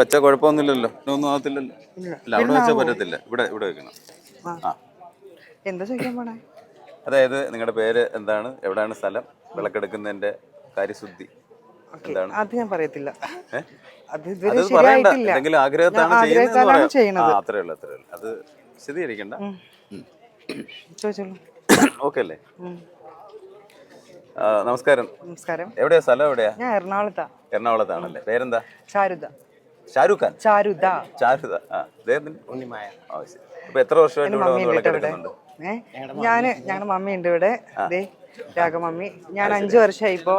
വെച്ച കുഴപ്പമൊന്നുമില്ലല്ലോ. ഒന്നും ആകത്തില്ലല്ലോ ഇല്ല അവിടെ വെച്ചാൽ പറ്റത്തില്ല. ഇവിടെ ഇവിടെ വെക്കണം. ആ. എന്താ ചോദിക്കാൻ പോണേ? അതായത് നിങ്ങളുടെ പേര് എന്താണ്? എവിടെയാണ് സ്ഥലം? വിളക്കെടുക്കുന്നതിന്റെ കാര്യശുദ്ധി എന്താണ്? അത് ഞാൻ പറയത്തില്ല. ഏ? അത് ഇതുവരെ അത് പറയണ്ട. ശരിയായിട്ടില്ല. എന്തെങ്കിലും ആഗ്രഹത്താണ് ഞാൻ ചെയ്യുന്നത് ആഗ്രഹത്താലാണ് ചെയ്യണത്. ആ അത്രേ ഉള്ളൂ അത്രേ ഉള്ളൂ. അത് സ്ഥിരീകരിക്കണ്ട ചോദിച്ചോളൂ. ഓക്കെ അല്ലേ? ആ, നമസ്കാരം. നമസ്കാരം. എവിടെയാ സ്ഥലം എവിടെയാ? ഞാൻ എറണാകുളത്താ. എറണാകുളത്താണല്ലേ. പേരെന്താ? ചാരുത ഷാരൂഖ് ഖാൻ? ചാരുത ചാരുത ആ അദ്ദേഹത്തിന്? ഉണ്ണിമായ. ആ, ശരി. അപ്പൊ എത്ര വർഷമായിട്ട് ഇവിടെ വന്ന് മമ്മി ഉണ്ട് ഇവിടെ. വിളക്കെടുക്കുന്നുണ്ട് ഏ ഞാൻ ഞങ്ങളുടെ മമ്മി ഉണ്ട് ഇവിടെ ദേ രാഗമമ്മി ഞാൻ അഞ്ചു വർഷമായി ഇപ്പോ.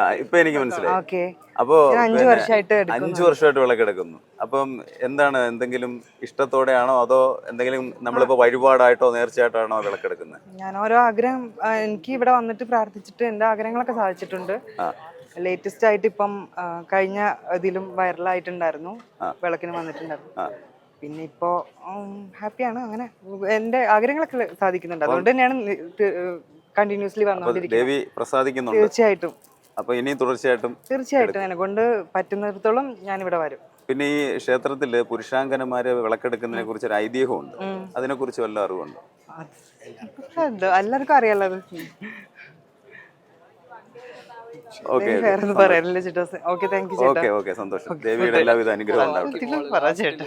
ആ, ഇപ്പൊ എനിക്ക് മനസ്സിലായി. ഓക്കെ. അപ്പോ ഞാൻ അഞ്ചു പിന്നെ വർഷമായിട്ട് എടുക്കുന്നു. അഞ്ചു വർഷമായിട്ട് വിളക്കെടുക്കുന്നു. അപ്പം എന്താണ്? എന്തെങ്കിലും ഇഷ്ടത്തോടെയാണോ? അതോ എന്തെങ്കിലും നമ്മളിപ്പോ വഴിപാടായിട്ടോ നേർച്ചയായിട്ടാണോ വിളക്കെടുക്കുന്നത്? ഞാൻ ഓരോ ആഗ്രഹം ആ, എനിക്ക് ഇവിടെ വന്നിട്ട് പ്രാർത്ഥിച്ചിട്ട് എന്റെ ആഗ്രഹങ്ങളൊക്കെ സാധിച്ചിട്ടുണ്ട്. ആ. ലേറ്റസ്റ്റ് ആയിട്ട് ഇപ്പം കഴിഞ്ഞ ഇതിലും വൈറലായിട്ടുണ്ടായിരുന്നു. വിളക്കിന് വന്നിട്ടുണ്ടായിരുന്നു. പിന്നെ ഇപ്പോ ഹാപ്പിയാണ്. അങ്ങനെ എന്റെ ആഗ്രഹങ്ങളൊക്കെ സാധിക്കുന്നുണ്ട്. അതുകൊണ്ട് തന്നെയാണ് കണ്ടിന്യൂസ്ലി വന്നുകൊണ്ടിരിക്കുന്നത്. തീർച്ചയായിട്ടും. അപ്പൊ ഇനി തുടർച്ചയായിട്ടും തീർച്ചയായിട്ടും എന്നെ കൊണ്ട് പറ്റുന്നിടത്തോളം ഞാൻ ഇവിടെ വരും. പിന്നെ ഈ ക്ഷേത്രത്തിൽ പുരുഷാങ്കനമാരെ വിളക്കെടുക്കുന്നതിനെ കുറിച്ച് ഒരു ഐതിഹ്യമുണ്ട്. അതിനെ കുറിച്ച് വല്ല അറിവുണ്ടോ? എല്ലാവർക്കും അറിയാലോ അത് ഓക്കെ വേറെ ഒന്നും പറയാനില്ല ചേട്ടാ. ഓക്കെ താങ്ക് യു ചേട്ടാ. Okay okay. സന്തോഷം. ദേവിയുടെ എല്ലാവിധ അനുഗ്രഹം ഉണ്ടാവട്ടെ. പറ ചേട്ടാ.